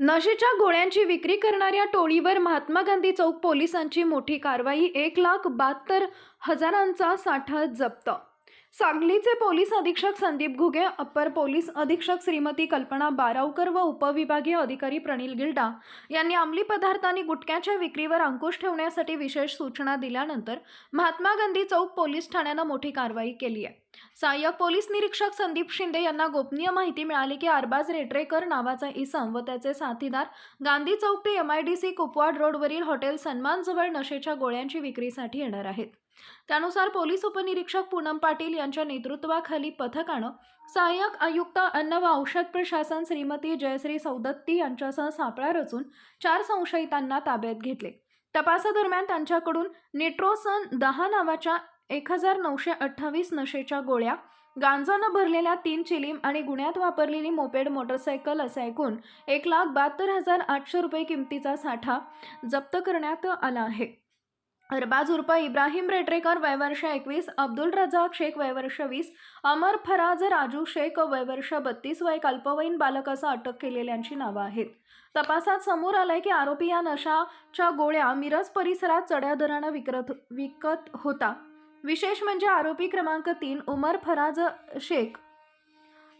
नशेच्या गोळ्यांची विक्री करणाऱ्या टोळीवर महात्मा गांधी चौक पोलिसांची मोठी कारवाई एक लाख बहात्तर हजारांचा साठा जप्त सांगलीचे पोलीस अधीक्षक संदीप घुगे अप्पर पोलीस अधीक्षक श्रीमती कल्पना बारावकर व उपविभागीय अधिकारी प्रणील गिल्डा यांनी अंमली पदार्थ आणि गुटख्याच्या विक्रीवर अंकुश ठेवण्यासाठी विशेष सूचना दिल्यानंतर महात्मा गांधी चौक पोलीस ठाण्यानं मोठी कारवाई केली आहे. सहाय्यक पोलीस निरीक्षक संदीप शिंदे यांना गोपनीय माहिती मिळाली की अरबाज रेटरेकर नावाचा इसम व त्याचे साथीदार गांधी चौक ते M I D C Kupwad रोडवरील हॉटेल सन्मानजवळ नशेच्या गोळ्यांची विक्रीसाठी येणार आहेत. त्यानुसार पोलीस उपनिरीक्षक पूनम पाटील यांच्या नेतृत्वाखाली पथकानं सहाय्यक आयुक्त अन्न व औषध प्रशासन श्रीमती जयश्री सौदत्ती यांच्यासह सापळा रचून चार संशयितांना ताब्यात घेतले. तपासादरम्यान त्यांच्याकडून निट्रोसन दहा नावाच्या एक हजार नऊशे अठ्ठावीस नशेच्या गोळ्या गांजानं भरलेल्या तीन चिलीम आणि गुन्ह्यात वापरलेली मोपेड मोटरसायकल असे ऐकून एक लाख बहात्तर हजार आठशे रुपये किमतीचा साठा जप्त करण्यात आला आहे. अरबाज उर्फ इब्राहिम रेटरेकर वयवर्ष एकवीस अब्दुल रजाक शेख वयवर्ष वीस अमर फराज राजू शेख वयवर्ष बत्तीस व एक अल्पवयीन बालक असं अटक केलेल्यांची नावं आहेत. तपासात समोर आलंय की आरोपी या नशाच्या गोळ्या मिरज परिसरात चढ्या दरानं विक्रत विकत होता. विशेष म्हणजे आरोपी क्रमांक तीन उमर फराज शेख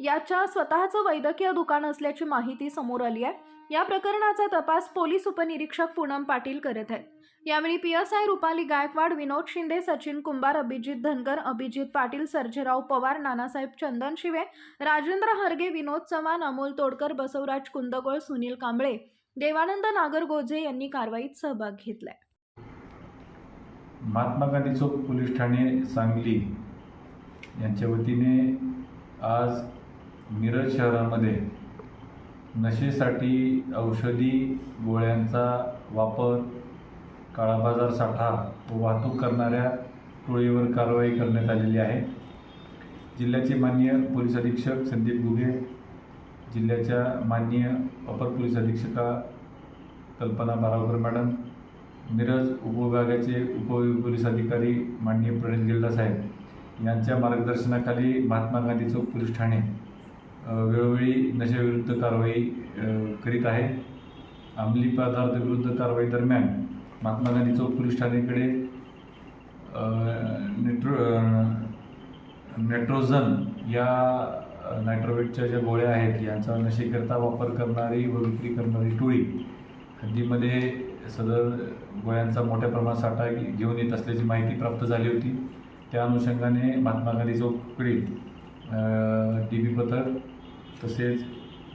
याच्या स्वतःचं वैद्यकीय दुकान असल्याची माहिती समोर आली आहे. या प्रकरणाचा तपास पोलीस उपनिरीक्षक पूनम पाटील करत आहेत. यावेळी P S I Rupali Gaikwad Vinod Shinde Sachin Kumbhar Abhijit Dhangar Abhijit Patil Sarjerao Pawar Nanasaheb Chandan Shive Rajendra Harge विनोद चव्हाण अमोल तोडकर बसवराज कुंदगोळ सुनील कांबळे देवानंद नागरगोजे यांनी कारवाईत सहभाग घेतलाय. महात्मा गांधी चौक पोलीस ठाणे सांगली यांच्या वतीने आज मिरज शहरामध्ये नशेसाठी औषधी गोळ्यांचा वापर काळाबाजार साठा व वाहतूक करणाऱ्या टोळीवर कारवाई करण्यात आलेली आहे. जिल्ह्याचे माननीय पोलीस अधीक्षक संदीप गुगे जिल्ह्याच्या माननीय अपर पोलीस अधीक्षका कल्पना बारावकर मॅडम मिरज उपविभागाचे उपपोलीस अधिकारी माननीय प्रणित गिल्डा साहेब यांच्या मार्गदर्शनाखाली महात्मा गांधी चौक पोलीस ठाणे. वेळोवेळी नशेविरुद्ध कारवाई करीत आहे. अंमली पदार्थ विरुद्ध कारवाई दरम्यान महात्मा गांधी चौक पोलीस ठाणेकडे नेट्रो नेट्रोजन नेट्रोझन या नायट्रोवेटच्या ज्या गोळ्या आहेत यांचा नशेकरता वापर करणारी व विक्री करणारी टोळी हद्दीमध्ये सदर गोळ्यांचा मोठ्या प्रमाणात साठा घेऊन येत असल्याची माहिती प्राप्त झाली होती. त्या अनुषंगाने महात्मा गांधी चौककडील डी बी पथक तसेच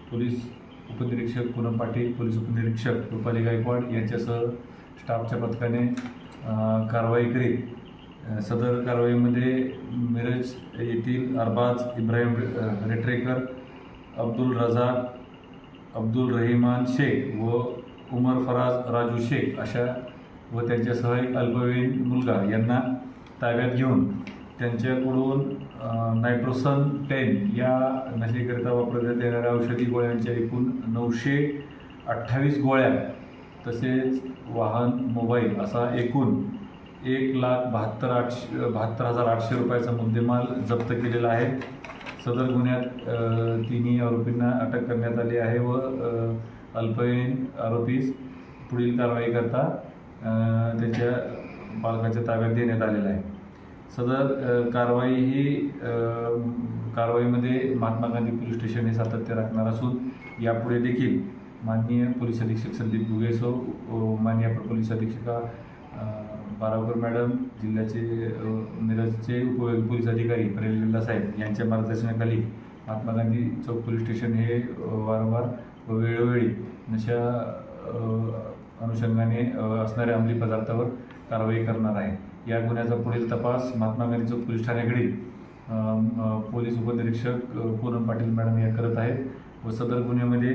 पोलीस उपनिरीक्षक पूनम पाटील पोलीस उपनिरीक्षक रुपाली गायकवाड यांच्यासह स्टाफच्या पथकाने कारवाई करीत सदर कारवाईमध्ये मिरज येथील अरबाज इब्राहिम रेटरेकर अब्दुल रजाक अब्दुल रहिमान शेख व उमर फराज राजू शेख अशा व त्यांच्यासह एक अल्पवयीन मुलगा यांना ताब्यात घेऊन त्यांच्याकडून नायट्रोसन टेन या नशेकरिता वापरण्यात येणाऱ्या औषधी गोळ्यांच्या एकूण नऊशे अठ्ठावीस गोळ्या तसेच वाहन मोबाईल असा एकूण एक लाख बहात्तर आठशे बहात्तर हजार आठशे रुपयाचा मुद्देमाल जप्त केलेला आहे. सदर गुन्ह्यात तिन्ही आरोपींना अटक करण्यात आली आहे व अल्पवयीन आरोपीस पुढील कारवाई करता त्याच्या पालकाच्या ताब्यात देण्यात आलेला आहे. सदर कारवाई ही कारवाईमध्ये महात्मा गांधी पोलीस स्टेशन हे सातत्य राखणार असून यापुढे देखील माननीय पोलीस अधीक्षक संदीप भुगेसो माननीय अपर पोलीस अधीक्षका बारावकर मॅडम जिल्ह्याचे अ, मिरजचे उप पोलीस अधिकारी परेल साहेब यांच्या मार्गदर्शनाखाली महात्मा गांधी चौक पोलीस स्टेशन हे वारंवार व वेळोवेळी नशा अनुषंगाने असणाऱ्या अंमली पदार्थावर कारवाई करणार आहे. या गुन्ह्याचा पुढील तपास महात्मा गांधी चौक पोलीस ठाण्याकडील पोलीस उपनिरीक्षक पूनम पाटील मॅडम या करत आहेत. व सदर गुन्ह्यामध्ये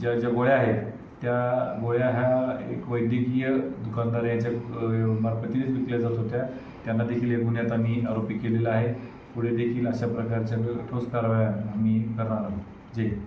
ज्या ज्या गोळ्या आहेत त्या गोळ्या ह्या एक वैद्यकीय दुकानदार याच्या मार्फतीनेच विकल्या जात होत्या. त्यांना देखील या गुन्ह्यात आम्ही आरोपी केलेला आहे. पुढे देखील अशा प्रकारच्या ठोस कारवाया आम्ही करणार आहोत. जय हिंद.